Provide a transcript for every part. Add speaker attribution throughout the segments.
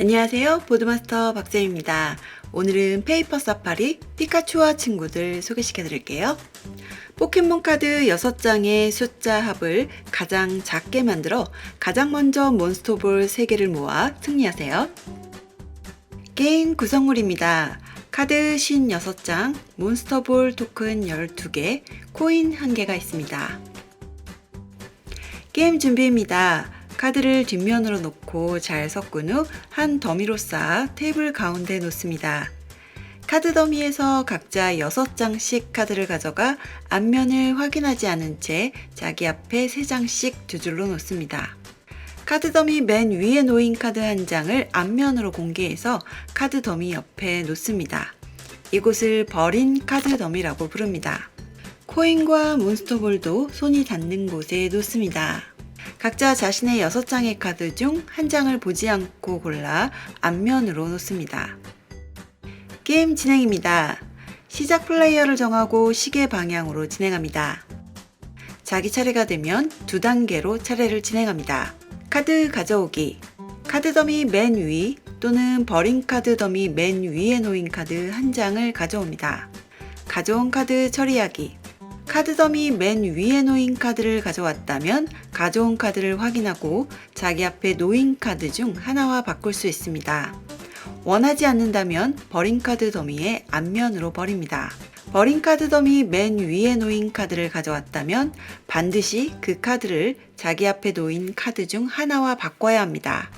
Speaker 1: 안녕하세요. 보드마스터 박재입니다. 오늘은 페이퍼 사파리 피카츄와 친구들 소개시켜 드릴게요. 포켓몬 카드 6장의 숫자 합을 가장 작게 만들어 가장 먼저 몬스터볼 3개를 모아 승리하세요. 게임 구성물입니다. 카드 56장, 몬스터볼 토큰 12개, 코인 1개가 있습니다. 게임 준비입니다. 카드를 뒷면으로 놓고 잘 섞은 후 한 더미로 쌓아 테이블 가운데 놓습니다. 카드 더미에서 각자 6장씩 카드를 가져가 앞면을 확인하지 않은 채 자기 앞에 3장씩 두 줄로 놓습니다. 카드 더미 맨 위에 놓인 카드 한 장을 앞면으로 공개해서 카드 더미 옆에 놓습니다. 이곳을 버린 카드 더미라고 부릅니다. 코인과 몬스터볼도 손이 닿는 곳에 놓습니다. 각자 자신의 6장의 카드 중 한 장을 보지 않고 골라 앞면으로 놓습니다. 게임 진행입니다. 시작 플레이어를 정하고 시계 방향으로 진행합니다. 자기 차례가 되면 두 단계로 차례를 진행합니다. 카드 가져오기. 카드 더미 맨 위 또는 버린 카드 더미 맨 위에 놓인 카드 한 장을 가져옵니다. 가져온 카드 처리하기. 카드 더미 맨 위에 놓인 카드를 가져왔다면 가져온 카드를 확인하고 자기 앞에 놓인 카드 중 하나와 바꿀 수 있습니다. 원하지 않는다면 버린 카드 더미의 앞면으로 버립니다. 버린 카드 더미 맨 위에 놓인 카드를 가져왔다면 반드시 그 카드를 자기 앞에 놓인 카드 중 하나와 바꿔야 합니다.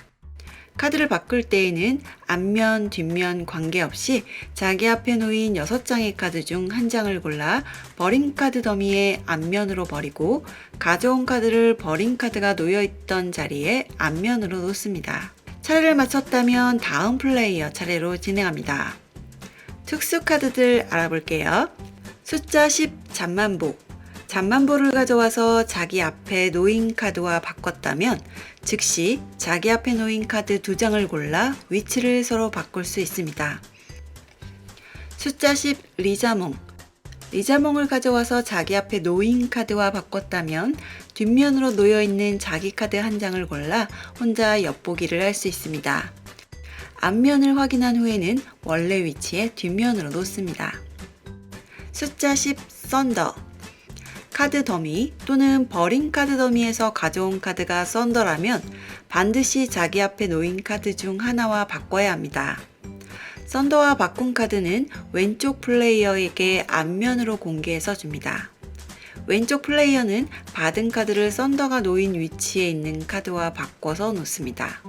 Speaker 1: 카드를 바꿀 때에는 앞면, 뒷면 관계없이 자기 앞에 놓인 6장의 카드 중 한 장을 골라 버린 카드 더미의 앞면으로 버리고 가져온 카드를 버린 카드가 놓여있던 자리에 앞면으로 놓습니다. 차례를 마쳤다면 다음 플레이어 차례로 진행합니다. 특수 카드들 알아볼게요. 숫자 10 잠만보 잠만보를 가져와서 자기 앞에 놓인 카드와 바꿨다면 즉시 자기 앞에 놓인 카드 두 장을 골라 위치를 서로 바꿀 수 있습니다. 숫자 10 리자몽 리자몽을 가져와서 자기 앞에 놓인 카드와 바꿨다면 뒷면으로 놓여 있는 자기 카드 한 장을 골라 혼자 엿보기를 할 수 있습니다. 앞면을 확인한 후에는 원래 위치에 뒷면으로 놓습니다. 숫자 10 썬더 카드 더미 또는 버린 카드 더미에서 가져온 카드가 썬더라면 반드시 자기 앞에 놓인 카드 중 하나와 바꿔야 합니다. 썬더와 바꾼 카드는 왼쪽 플레이어에게 앞면으로 공개해서 줍니다. 왼쪽 플레이어는 받은 카드를 썬더가 놓인 위치에 있는 카드와 바꿔서 놓습니다.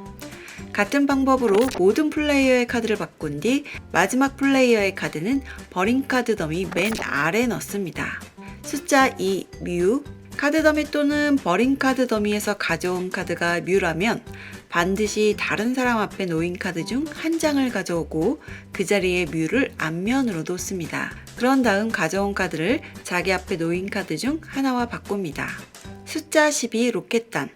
Speaker 1: 같은 방법으로 모든 플레이어의 카드를 바꾼 뒤 마지막 플레이어의 카드는 버린 카드 더미 맨 아래 넣습니다. 숫자 2 뮤 카드 더미 또는 버린 카드 더미에서 가져온 카드가 뮤라면 반드시 다른 사람 앞에 놓인 카드 중 한 장을 가져오고 그 자리에 뮤를 앞면으로 놓습니다. 그런 다음 가져온 카드를 자기 앞에 놓인 카드 중 하나와 바꿉니다. 숫자 12 로켓단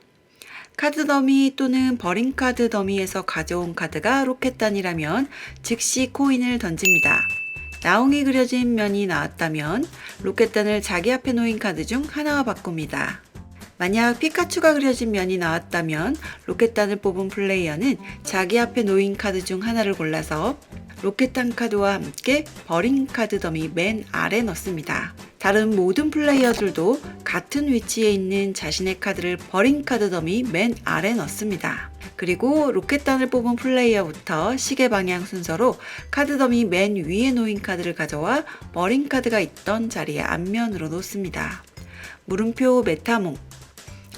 Speaker 1: 카드 더미 또는 버린 카드 더미에서 가져온 카드가 로켓단이라면 즉시 코인을 던집니다. 나옹이 그려진 면이 나왔다면 로켓단을 자기 앞에 놓인 카드 중 하나와 바꿉니다. 만약 피카츄가 그려진 면이 나왔다면 로켓단을 뽑은 플레이어는 자기 앞에 놓인 카드 중 하나를 골라서 로켓단 카드와 함께 버린 카드 더미 맨 아래 넣습니다. 다른 모든 플레이어들도 같은 위치에 있는 자신의 카드를 버린 카드 더미 맨 아래 넣습니다. 그리고 로켓단을 뽑은 플레이어부터 시계 방향 순서로 카드 더미 맨 위에 놓인 카드를 가져와 버린 카드가 있던 자리에 앞면으로 놓습니다. 물음표 메타몽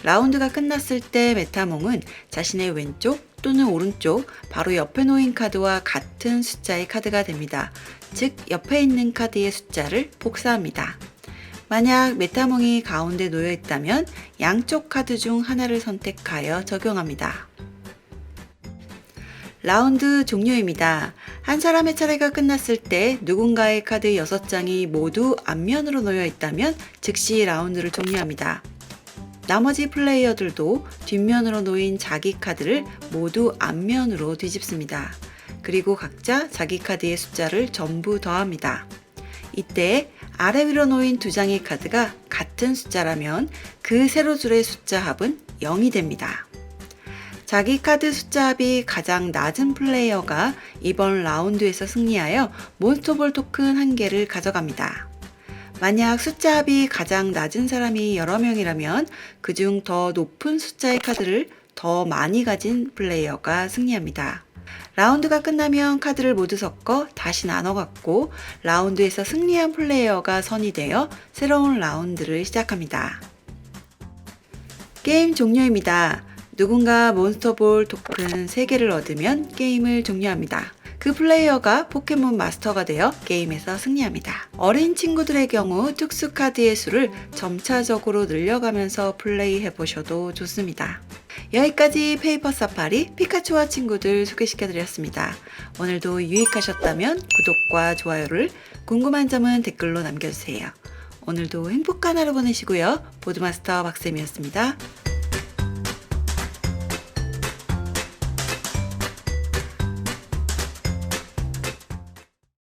Speaker 1: 라운드가 끝났을 때 메타몽은 자신의 왼쪽 또는 오른쪽 바로 옆에 놓인 카드와 같은 숫자의 카드가 됩니다. 즉 옆에 있는 카드의 숫자를 복사합니다. 만약 메타몽이 가운데 놓여 있다면 양쪽 카드 중 하나를 선택하여 적용합니다. 라운드 종료입니다. 한 사람의 차례가 끝났을 때 누군가의 카드 6장이 모두 앞면으로 놓여 있다면 즉시 라운드를 종료합니다. 나머지 플레이어들도 뒷면으로 놓인 자기 카드를 모두 앞면으로 뒤집습니다. 그리고 각자 자기 카드의 숫자를 전부 더합니다. 이때 아래 위로 놓인 두 장의 카드가 같은 숫자라면 그 세로 줄의 숫자 합은 0이 됩니다. 자기 카드 숫자 합이 가장 낮은 플레이어가 이번 라운드에서 승리하여 몬스터볼 토큰 한 개를 가져갑니다. 만약 숫자 합이 가장 낮은 사람이 여러 명이라면 그중 더 높은 숫자의 카드를 더 많이 가진 플레이어가 승리합니다. 라운드가 끝나면 카드를 모두 섞어 다시 나눠 갖고 라운드에서 승리한 플레이어가 선이 되어 새로운 라운드를 시작합니다. 게임 종료입니다. 누군가 몬스터볼 토큰 3개를 얻으면 게임을 종료합니다. 그 플레이어가 포켓몬 마스터가 되어 게임에서 승리합니다. 어린 친구들의 경우 특수 카드의 수를 점차적으로 늘려가면서 플레이해 보셔도 좋습니다. 여기까지 페이퍼 사파리 피카츄와 친구들 소개시켜 드렸습니다. 오늘도 유익하셨다면 구독과 좋아요를 궁금한 점은 댓글로 남겨주세요. 오늘도 행복한 하루 보내시고요. 보드마스터 박쌤이었습니다.